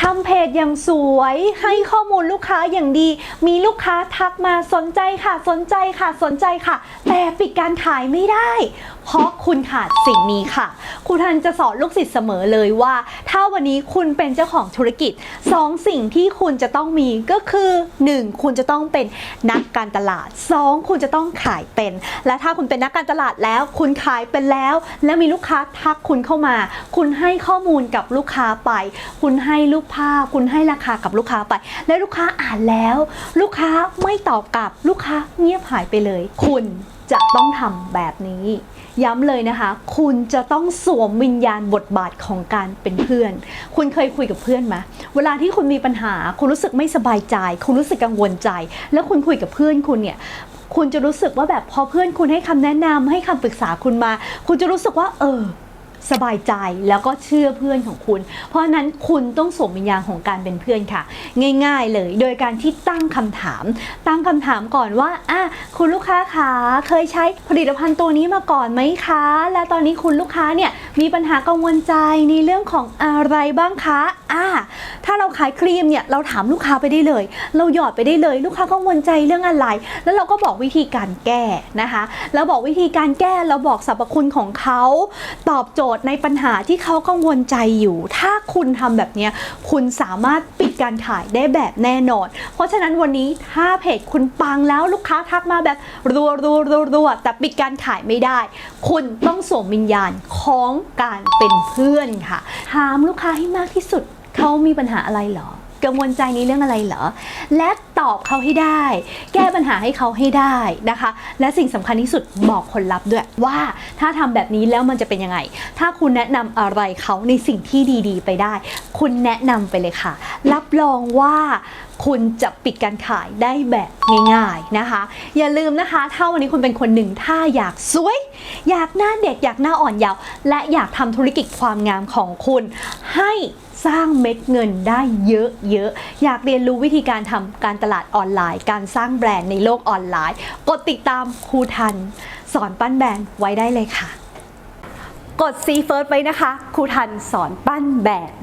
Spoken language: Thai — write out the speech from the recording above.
ทำเพจอย่างสวย ให้ข้อมูลลูกค้าอย่างดี มีลูกค้าทักมาสนใจค่ะ สนใจค่ะ สนใจค่ะ แต่ปิดการขายไม่ได้ เพราะคุณขาดสิ่งนี้ค่ะ ครูทันจะสอนลูกศิษย์เสมอเลยว่า ถ้าวันนี้คุณเป็นเจ้าของธุรกิจสองสิ่งที่คุณจะต้องมีก็คือ 1. คุณจะต้องเป็นนักการตลาด 2. คุณจะต้องขายเป็น และถ้าคุณเป็นนักการตลาดแล้ว คุณขายเป็นแล้ว แล้วมีลูกค้าทักคุณเข้ามา คุณให้ข้อมูลกับลูกค้าไป คุณให้รูปภาพ คุณให้ราคากับลูกค้าไป และลูกค้าอ่านแล้ว ลูกค้าไม่ตอบกลับ ลูกค้าเงียบหายไปเลย คุณ จะต้องทำแบบนี้ ย้ำเลยนะคะ คุณจะต้องสวมวิญญาณบทบาทของการเป็นเพื่อน คุณเคยคุยกับเพื่อนไหมเวลาที่คุณมีปัญหา คุณรู้สึกไม่สบายใจ คุณรู้สึกกังวลใจ แล้วคุณคุยกับเพื่อนคุณเนี่ยคุณจะรู้สึกว่าแบบพอเพื่อนคุณให้คำแนะนำให้คำปรึกษาคุณมา คุณจะรู้สึกว่า เออ สบายใจแล้วก็เชื่อเพื่อนของคุณ เพราะนั้นคุณต้องสวมวิญญาณของการเป็นเพื่อนค่ะ ง่ายๆเลย โดยการที่ตั้งคำถาม ตั้งคำถามก่อนว่าอะคุณลูกค้าคะเคยใช้ผลิตภัณฑ์ตัวนี้มาก่อนไหมคะ และตอนนี้คุณลูกค้าเนี่ย มีปัญหากังวลใจในเรื่องของอะไรบ้างคะอ่าถ้าเราขายครีมเนี่ยเราถามลูกค้าไปได้เลย เราหยอดไปได้เลย ลูกค้ากังวลใจเรื่องอะไร แล้วเราก็บอกวิธีการแก้นะคะแล้วบอกวิธีการแก้เราบอกสรรพคุณของเขาตอบโจทย์ในปัญหาที่เขากังวลใจอยู่ ถ้าคุณทำแบบนี้คุณสามารถปิด การขายได้แบบแน่นอน เพราะฉะนั้นวันนี้ถ้าเพจคุณปังแล้วลูกค้าทักมาแบบรัวรัวรัวรัวแต่ปิดการขายไม่ได้ คุณต้องสวมวิญญาณของการเป็นเพื่อนค่ะ ถามลูกค้าให้มากที่สุดเขามีปัญหาอะไรหรอ กังวลใจในเรื่องอะไรเหรอ และตอบเขาให้ได้ แก้ปัญหาให้เขาให้ได้นะคะ และสิ่งสำคัญที่สุดบอกผลลัพธ์ด้วยว่าถ้าทำแบบนี้แล้วมันจะเป็นยังไง ถ้าคุณแนะนำอะไรเขาในสิ่งที่ดีๆ ไปได้ คุณแนะนำไปเลยค่ะ รับรองว่าคุณจะปิดการขายได้แบบง่ายๆนะคะ อย่าลืมนะคะ ถ้าวันนี้คุณเป็นคนหนึ่งถ้าอยากสวย อยากหน้าเด็กอยากหน้าอ่อนยาว และอยากทำธุรกิจความงามของคุณให้ สร้างเม็ดเงินได้เยอะๆ อยากเรียนรู้วิธีการทำการตลาดออนไลน์ การสร้างแบรนด์ในโลกออนไลน์ กดติดตามครูทัน สอนปั้นแบรนด์ไว้ได้เลยค่ะ กดซีเฟิร์สไว้นะคะ ครูทันสอนปั้นแบรนด์